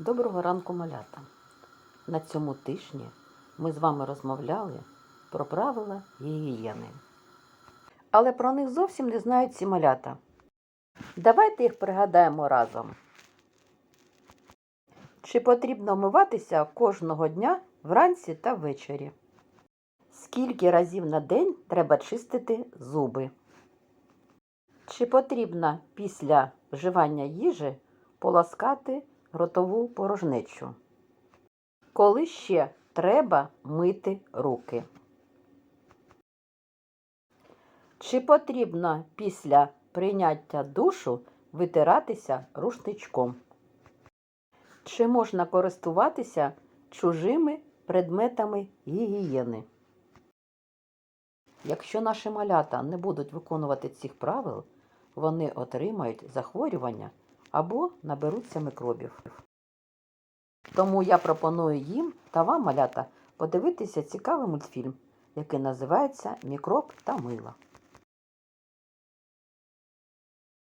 Доброго ранку, малята! На цьому тижні ми з вами розмовляли про правила гігієни. Але про них зовсім не знають ці малята. Давайте їх пригадаємо разом. Чи потрібно вмиватися кожного дня вранці та ввечері? Скільки разів на день треба чистити зуби? Чи потрібно після вживання їжі полоскати ротову порожнечу? Коли ще треба мити руки? Чи потрібно після прийняття душу витиратися рушничком? Чи можна користуватися чужими предметами гігієни? Якщо наші малята не будуть виконувати цих правил, вони отримають захворювання або наберуться мікробів. Тому я пропоную їм та вам, малята, подивитися цікавий мультфільм, який називається Мікроб та мило.